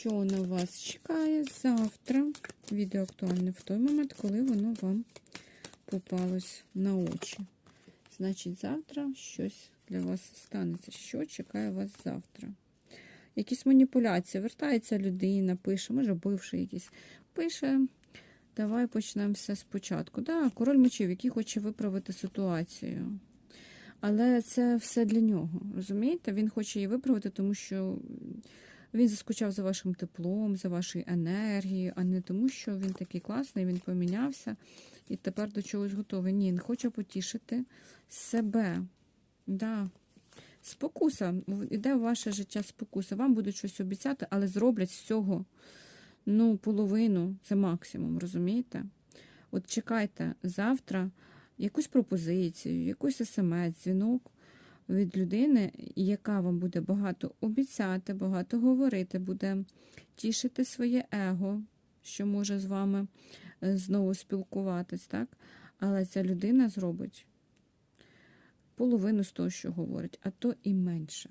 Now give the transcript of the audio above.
що на вас чекає завтра. Відео актуальне в той момент, коли воно вам попалось на очі. Значить, завтра щось для вас станеться. Що чекає вас завтра? Якісь маніпуляції. Вертається людина, пише, може, бивший якийсь. Пише, давай почнемо все спочатку. Да, король мечів, який хоче виправити ситуацію. Але це все для нього. Розумієте? Він хоче її виправити, тому що він заскучав за вашим теплом, за вашою енергією, а не тому, що він такий класний, він помінявся і тепер до чогось готовий. Ні, він хоче потішити себе. Да. Спокуса. Іде в ваше життя спокуса. Вам будуть щось обіцяти, але зроблять з цього ну, половину, це максимум, розумієте? От чекайте завтра якусь пропозицію, якусь смс, дзвінок від людини, яка вам буде багато обіцяти, багато говорити, буде тішити своє его, що може з вами е, знову спілкуватись, так? Але ця людина зробить половину з того, що говорить, а то і менше.